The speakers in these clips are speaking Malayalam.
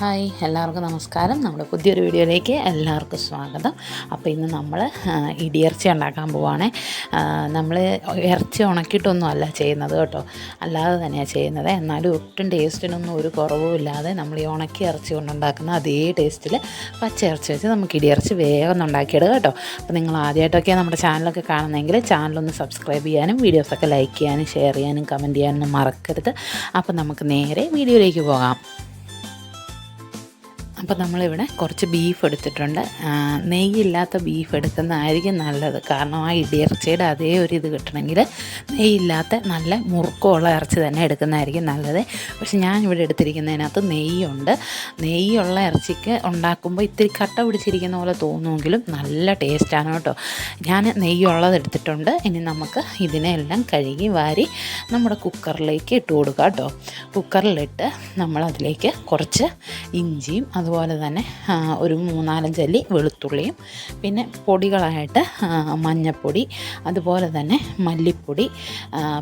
ഹായ് എല്ലാവർക്കും നമസ്കാരം. നമ്മുടെ പുതിയൊരു വീഡിയോയിലേക്ക് എല്ലാവർക്കും സ്വാഗതം. അപ്പോൾ ഇന്ന് നമ്മൾ ഇടിയിറച്ചി ഉണ്ടാക്കാൻ പോവാണേ. നമ്മൾ ഇറച്ചി ഉണക്കിയിട്ടൊന്നും അല്ല ചെയ്യുന്നത് കേട്ടോ. അല്ലാതെ തന്നെയാണ് ചെയ്യുന്നത്. എന്നാലും ഒട്ടും ടേസ്റ്റിനൊന്നും ഒരു കുറവും ഇല്ലാതെ നമ്മൾ ഈ ഉണക്കി ഇറച്ചി കൊണ്ടുണ്ടാക്കുന്ന അതേ ടേസ്റ്റിൽ പച്ച ഇറച്ചി വെച്ച് നമുക്ക് ഇടിയിറച്ചി വേഗം ഉണ്ടാക്കിയിടുക കേട്ടോ. അപ്പോൾ നിങ്ങൾ ആദ്യമായിട്ടൊക്കെ നമ്മുടെ ചാനലൊക്കെ കാണുന്നെങ്കിൽ ചാനലൊന്ന് സബ്സ്ക്രൈബ് ചെയ്യാനും വീഡിയോസൊക്കെ ലൈക്ക് ചെയ്യാനും ഷെയർ ചെയ്യാനും കമന്റ് ചെയ്യാനൊന്നും മറക്കരുത്. അപ്പോൾ നമുക്ക് നേരെ വീഡിയോയിലേക്ക് പോകാം. അപ്പോൾ നമ്മളിവിടെ കുറച്ച് ബീഫ് എടുത്തിട്ടുണ്ട്. നെയ്യില്ലാത്ത ബീഫ് എടുക്കുന്നതായിരിക്കും നല്ലത്. കാരണം ആ ഇടിയിറച്ചിയുടെ അതേ ഒരു ഇത് കിട്ടണമെങ്കിൽ നെയ്യില്ലാത്ത നല്ല മുറുക്കമുള്ള ഇറച്ചി തന്നെ എടുക്കുന്നതായിരിക്കും നല്ലത്. പക്ഷെ ഞാൻ ഇവിടെ എടുത്തിരിക്കുന്നതിനകത്ത് നെയ്യുണ്ട്. നെയ്യുള്ള ഇറച്ചിക്ക് ഉണ്ടാക്കുമ്പോൾ ഇത്തിരി കട്ട പിടിച്ചിരിക്കുന്ന പോലെ തോന്നുമെങ്കിലും നല്ല ടേസ്റ്റാണ് കേട്ടോ. ഞാൻ നെയ്യുള്ളത് എടുത്തിട്ടുണ്ട്. ഇനി നമുക്ക് ഇതിനെല്ലാം കഴുകി വാരി നമ്മുടെ കുക്കറിലേക്ക് ഇട്ട് കൊടുക്കാം കേട്ടോ. കുക്കറിലിട്ട് നമ്മളതിലേക്ക് കുറച്ച് ഇഞ്ചിയും അതുപോലെ തന്നെ ഒരു മൂന്നാലഞ്ചല്ലി വെളുത്തുള്ളിയും പിന്നെ പൊടികളായിട്ട് മഞ്ഞൾപ്പൊടി അതുപോലെ തന്നെ മല്ലിപ്പൊടി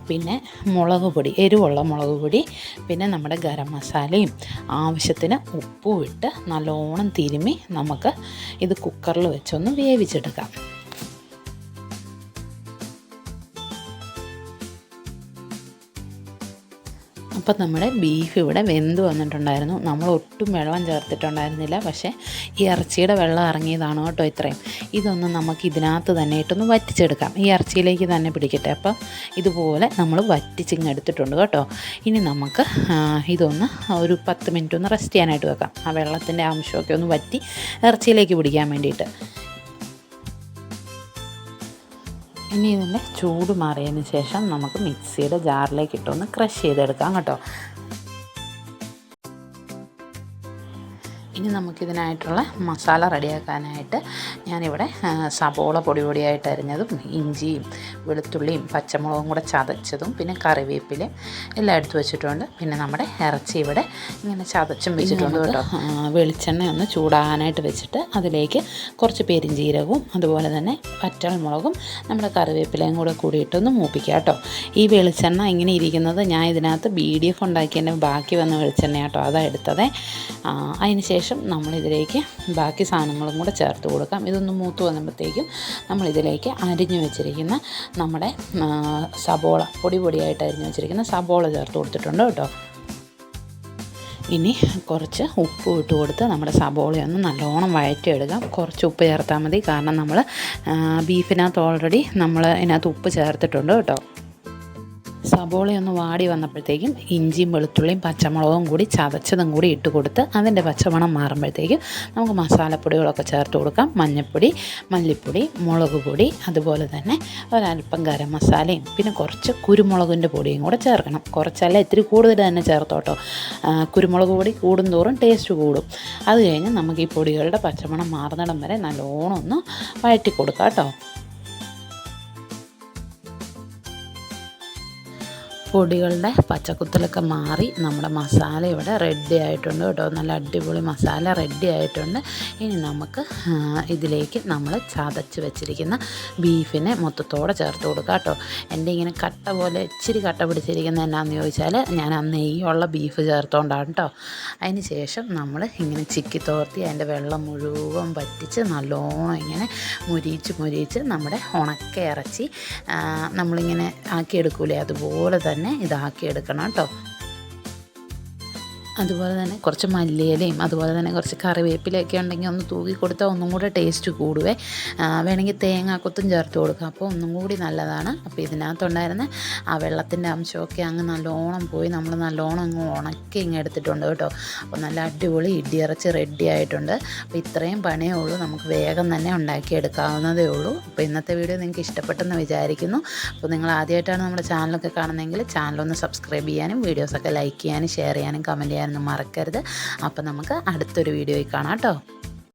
പിന്നെ മുളക് പൊടി എരിവുള്ള മുളക് പൊടി പിന്നെ നമ്മുടെ ഗരം മസാലയും. ആവശ്യത്തിന് ഉപ്പും ഇട്ട് നല്ലോണം തിരുമ്മി നമുക്ക് ഇത് കുക്കറിൽ വെച്ചൊന്ന് വേവിച്ചെടുക്കാം. അപ്പം നമ്മുടെ ബീഫ് ഇവിടെ വെന്ത് വന്നിട്ടുണ്ടായിരുന്നു. നമ്മൾ ഒട്ടും വെള്ളം ചേർത്തിട്ടുണ്ടായിരുന്നില്ല. പക്ഷേ ഈ ഇറച്ചിയുടെ വെള്ളം ഇറങ്ങിയതാണ് കേട്ടോ ഇത്രയും. ഇതൊന്നും നമുക്ക് ഇതിനകത്ത് തന്നെ ഇട്ടൊന്ന് വറ്റിച്ചെടുക്കാം. ഈ ഇറച്ചിയിലേക്ക് തന്നെ പിടിക്കട്ടെ. അപ്പം ഇതുപോലെ നമ്മൾ വറ്റിച്ചിങ് എടുത്തിട്ടുണ്ട് കേട്ടോ. ഇനി നമുക്ക് ഇതൊന്ന് ഒരു പത്ത് മിനിറ്റ് ഒന്ന് റെസ്റ്റ് ചെയ്യാനായിട്ട് വെക്കാം. ആ വെള്ളത്തിന്റെ അംശമൊക്കെ ഒന്ന് വറ്റി ഇറച്ചിയിലേക്ക് പിടിക്കാൻ വേണ്ടിയിട്ട്. ഇനി ഇതിന്റെ ചൂട് മാറിയതിന് ശേഷം നമുക്ക് മിക്സിയുടെ ജാറിലേക്ക് ഇട്ടൊന്ന് ക്രഷ് ചെയ്തെടുക്കാം കേട്ടോ. ഇനി നമുക്കിതിനായിട്ടുള്ള മസാല റെഡിയാക്കാനായിട്ട് ഞാനിവിടെ സബോള പൊടി പൊടിയായിട്ട് അരിഞ്ഞതും ഇഞ്ചിയും വെളുത്തുള്ളിയും പച്ചമുളകും കൂടെ ചതച്ചതും പിന്നെ കറിവേപ്പിലയും എല്ലാം എടുത്തു വെച്ചിട്ടുണ്ട്. പിന്നെ നമ്മുടെ ഇറച്ചി ഇവിടെ ഇങ്ങനെ ചതച്ചും വെച്ചിട്ടുണ്ട് കേട്ടോ. വെളിച്ചെണ്ണ ഒന്ന് ചൂടാനായിട്ട് വെച്ചിട്ട് അതിലേക്ക് കുറച്ച് പെരിഞ്ജീരകവും അതുപോലെ തന്നെ വറ്റൽമുളകും നമ്മുടെ കറിവേപ്പിലയും കൂടെ കൂടിയിട്ടൊന്ന് മൂപ്പിക്കുക കേട്ടോ. ഈ വെളിച്ചെണ്ണ ഇങ്ങനെ ഇരിക്കുന്നത് ഞാൻ ഇതിനകത്ത് ബി ഡി എഫ് ഉണ്ടാക്കിയതിന്റെ ബാക്കി വന്ന വെളിച്ചെണ്ണ കേട്ടോ അതാണ് എടുത്തത്. അതിനുശേഷം അതിന് ശേഷം നമ്മളിതിലേക്ക് ബാക്കി സാധനങ്ങളും കൂടെ ചേർത്ത് കൊടുക്കാം. ഇതൊന്ന് മൂത്ത് വന്നപ്പോഴത്തേക്കും നമ്മളിതിലേക്ക് അരിഞ്ഞു വെച്ചിരിക്കുന്ന നമ്മുടെ സബോള പൊടി പൊടിയായിട്ട് അരിഞ്ഞു വെച്ചിരിക്കുന്ന സബോള ചേർത്ത് കൊടുത്തിട്ടുണ്ട് കേട്ടോ. ഇനി കുറച്ച് ഉപ്പ് ഇട്ട് കൊടുത്ത് നമ്മുടെ സബോളയൊന്ന് നല്ലോണം വഴറ്റിയെടുക്കാം. കുറച്ച് ഉപ്പ് ചേർത്താൽ മതി. കാരണം നമ്മൾ ബീഫിനകത്ത് ഓൾറെഡി നമ്മൾ ഇതിനകത്ത് ഉപ്പ് ചേർത്തിട്ടുണ്ട് കേട്ടോ. സബോളയൊന്ന് വാടി വന്നപ്പോഴത്തേക്കും ഇഞ്ചിയും വെളുത്തുള്ളിയും പച്ചമുളകും കൂടി ചതച്ചതും കൂടി ഇട്ട് കൊടുത്ത് അതിന്റെ പച്ചമണം മാറുമ്പോഴത്തേക്കും നമുക്ക് മസാലപ്പൊടികളൊക്കെ ചേർത്ത് കൊടുക്കാം. മഞ്ഞൾപ്പൊടി മല്ലിപ്പൊടി മുളക് പൊടി അതുപോലെ തന്നെ ഒരല്പം ഗരം മസാലയും പിന്നെ കുറച്ച് കുരുമുളകിന്റെ പൊടിയും കൂടെ ചേർക്കണം. കുറച്ചല്ല ഇത്തിരി കൂടുതൽ തന്നെ ചേർത്തോട്ടോ. കുരുമുളക് പൊടി കൂടുന്തോറും ടേസ്റ്റ് കൂടും. അത് കഴിഞ്ഞ് നമുക്ക് ഈ പൊടികളുടെ പച്ചമണം മാറുന്നിടം വരെ നല്ലോണം ഒന്ന് വഴറ്റി കൊടുക്കാം കേട്ടോ. പൊടികളുടെ പച്ചക്കുത്തലൊക്കെ മാറി നമ്മുടെ മസാല ഇവിടെ റെഡി ആയിട്ടുണ്ട് കേട്ടോ. നല്ല അടിപൊളി മസാല റെഡി ആയിട്ടുണ്ട്. ഇനി നമുക്ക് ഇതിലേക്ക് നമ്മൾ ചതച്ച് വെച്ചിരിക്കുന്ന ബീഫിനെ മൊത്തത്തോടെ ചേർത്ത് കൊടുക്കാം കേട്ടോ. എന്റെ ഇങ്ങനെ കട്ട പോലെ ഇച്ചിരി കട്ട പിടിച്ചിരിക്കുന്ന എന്നാന്ന് ചോദിച്ചാൽ ഞാൻ ആ നെയ്യുള്ള ബീഫ് ചേർത്തോണ്ടാണ് കേട്ടോ. അതിന് ശേഷം നമ്മൾ ഇങ്ങനെ ചിക്കി തോർത്തി അതിന്റെ വെള്ളം മുഴുവൻ വറ്റിച്ച് നല്ലോണം ഇങ്ങനെ മുരിച്ച് മുരിച്ച് നമ്മുടെ ഉണക്ക ഇറച്ചി നമ്മളിങ്ങനെ ആക്കിയെടുക്കൂലേ? അതുപോലെ തന്നെ ഇതാക്കി എടുക്കണം കേട്ടോ. അതുപോലെ തന്നെ കുറച്ച് മല്ലിയിലയും അതുപോലെ തന്നെ കുറച്ച് കറിവേപ്പിലയൊക്കെ ഉണ്ടെങ്കിൽ ഒന്ന് തൂക്കി കൊടുത്താൽ ഒന്നും കൂടെ ടേസ്റ്റ് കൂടുവേ. വേണമെങ്കിൽ തേങ്ങാക്കൊത്തും ചേർത്ത് കൊടുക്കാം. അപ്പോൾ ഒന്നും കൂടി നല്ലതാണ്. അപ്പോൾ ഇതിനകത്തുണ്ടായിരുന്ന ആ വെള്ളത്തിന്റെ അംശമൊക്കെ അങ്ങ് നല്ലോണം പോയി. നമ്മൾ നല്ലോണം അങ്ങ് ഉണക്കി ഇങ്ങ് എടുത്തിട്ടുണ്ട് കേട്ടോ. അപ്പോൾ നല്ല അടിപൊളി ഇടിയിറച്ചി റെഡി ആയിട്ടുണ്ട്. അപ്പോൾ ഇത്രയും പണിയേ ഉള്ളൂ. നമുക്ക് വേഗം തന്നെ ഉണ്ടാക്കിയെടുക്കാവുന്നതേ ഉള്ളൂ. അപ്പോൾ ഇന്നത്തെ വീഡിയോ നിങ്ങൾക്ക് ഇഷ്ടപ്പെട്ടെന്ന് വിചാരിക്കുന്നു. അപ്പോൾ നിങ്ങൾ ആദ്യമായിട്ടാണ് നമ്മുടെ ചാനലൊക്കെ കാണുന്നതെങ്കിൽ ചാനലൊന്ന് സബ്സ്ക്രൈബ് ചെയ്യാനും വീഡിയോസൊക്കെ ലൈക്ക് ചെയ്യാനും ഷെയർ ചെയ്യാനും കമന്റ് ചെയ്യാനൊന്നും മറക്കരുത്. അപ്പോൾ നമുക്ക് അടുത്തൊരു വീഡിയോയിൽ കാണാം കേട്ടോ.